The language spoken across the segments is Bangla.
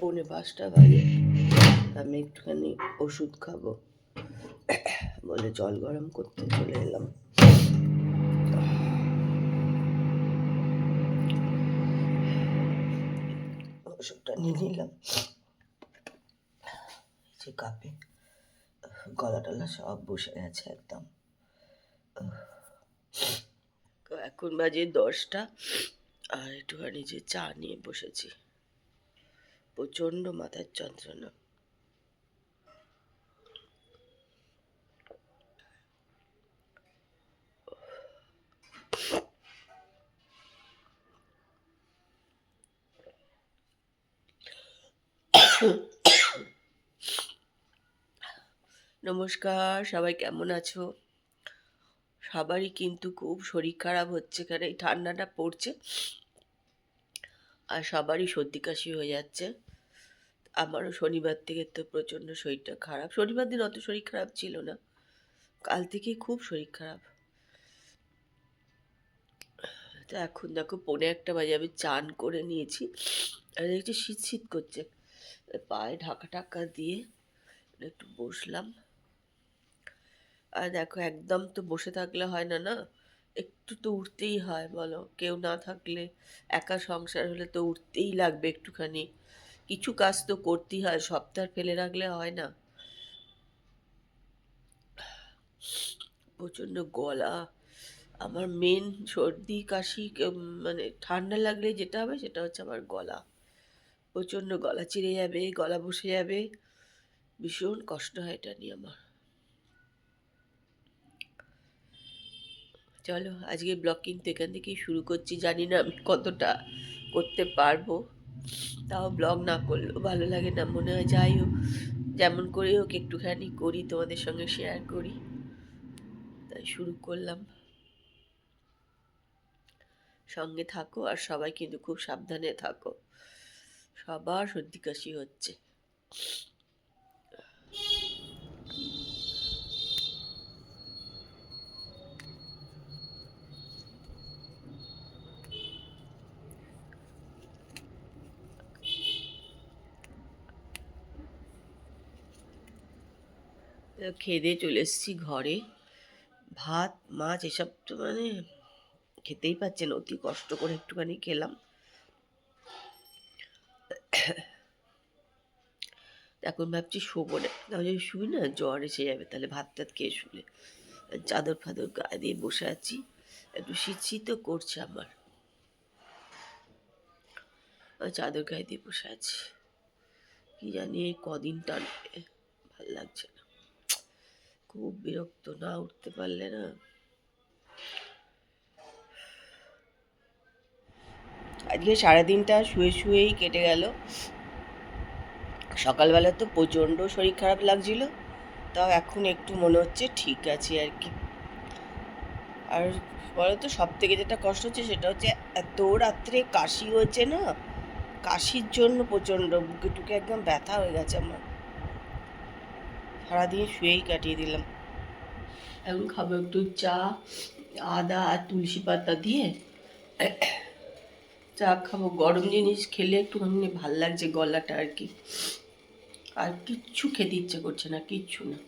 পৌনে পাঁচটা বাজে। আমি একটুখানি ওষুধ খাব। বলে জল গরম করতে চলে এলাম। ওষুধটা নিয়ে নিলাম। যে কাপে গলা টলা সব বসে গেছে একদম। এখন বাজে দশটা আর একটুখানি যে চা নিয়ে বসেছি। প্রচণ্ড মাথার যন্ত্রণা। নমস্কার, সবাই কেমন আছো? সবারই কিন্তু খুব শরীর খারাপ হচ্ছে কারণ এই ঠান্ডাটা পড়ছে। আর সবারই সর্দি কাশি হয়ে যাচ্ছে। আমারও শনিবার থেকে তো প্রচণ্ড শরীরটা খারাপ। শনিবার দিন অত শরীর খারাপ ছিল না। কাল থেকেই খুব শরীর খারাপ। তো এখন দেখো, পৌনে একটা বাজে আমি চান করে নিয়েছি। আর একটু শীত শীত করছে, পায়ে ঢাকা টাকা দিয়ে একটু বসলাম। আর দেখো একদম তো বসে থাকলে হয় না না? একটু তো উঠতেই হয় বলো। কেউ না থাকলে একা সংসার হলে তো উঠতেই লাগবে একটুখানি। কিছু কাজ তো করতেই হয়, সপ্তাহ ফেলে রাখলে হয় না। প্রচণ্ড গলা। আমার মেন সর্দি, কাশি মানে ঠান্ডা লাগলে যেটা হবে সেটা হচ্ছে আমার গলা। প্রচণ্ড গলা চিরে যাবে, গলা বসে যাবে। ভীষণ কষ্ট হয় এটা নিয়ে আমার। চলো, আজকে ব্লগ কিন্তু এখান থেকেই শুরু করছি। জানি না আমি কতটা করতে পারব। তাও ব্লগ না করলেও ভালো লাগে না, মনে হয় যাই হোক, যেমন করে হোক একটুখানি করি, তোমাদের সঙ্গে শেয়ার করি। তাই শুরু করলাম। সঙ্গে থাকো আর সবাই কিন্তু খুব সাবধানে থাকো। সবার সর্দি কাশি হচ্ছে। খেয়ে দিয়ে চলে এসেছি ঘরে। ভাত, মাছ এসব তো মানে খেতেই পাচ্ছে না অতি কষ্ট করে একটুখানি খেলাম। এখন ভাবছি শোবো না তাহলে শুই না, জ্বর এসে যাবে, তাহলে ভাত টাত খেয়ে শুলে। চাদর ফাদর গায়ে দিয়ে বসে আছি, একটু শীত শীতও করছে আমার চাদর গায়ে দিয়ে বসে আছি। কি জানি কদিন টানবে ভালো লাগছে খুব বিরক্ত, না উঠতে পারলে না। আজকে সারাদিনটা শুয়ে শুয়েই কেটে গেল। সকালবেলা তো প্রচণ্ড শরীর খারাপ লাগছিল, তাও এখন একটু মনে হচ্ছে ঠিক আছে আর কি। আর বলো তো সব থেকে যেটা কষ্ট হচ্ছে সেটা হচ্ছে এত রাত্রে কাশি হয়েছে না, কাশির জন্য প্রচণ্ড বুকে টুকে একদম ব্যথা হয়ে গেছে আমার। সারাদিন শুয়েই কাটিয়ে দিলাম। এখন খাব একটু চা, আদা আর তুলসী পাতা দিয়ে। চা খাব। গরম জিনিস খেলে একটুখানি ভালো লাগছে গলাটা আর কি। আর কিচ্ছু খেতে ইচ্ছে করছে না, কিচ্ছু না।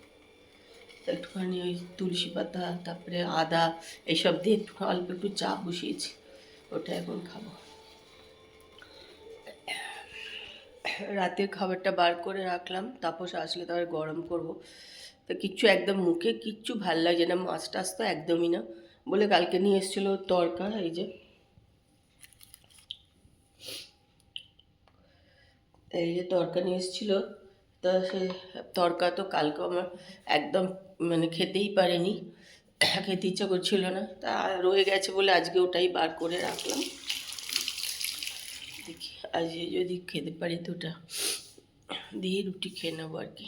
একটুখানি ওই তুলসী পাতা, তারপরে আদা এইসব দিয়ে একটু অল্প একটু চা বসিয়েছি। ওটা এখন খাব। রাতের খাবারটা বার করে রাখলাম তাপস আসলে তারপরে গরম করব। তো কিচ্ছু একদম মুখে কিচ্ছু ভালো লাগছে না, মাছ টাছ তো একদমই না। বলে কালকে নিয়ে এসেছিল তরকা এই যে। এই যে তরকা নিয়ে এসেছিল, তা সে তরকা তো কালকে আমার একদম মানে খেতেই পারেনি, খেতে ইচ্ছা করছিল না। তা রয়ে গেছে বলে আজকে ওটাই বার করে রাখলাম। দেখি। আজকে যদি খেতে পারি ওটা দিয়ে রুটি খেয়ে নেব আর কি।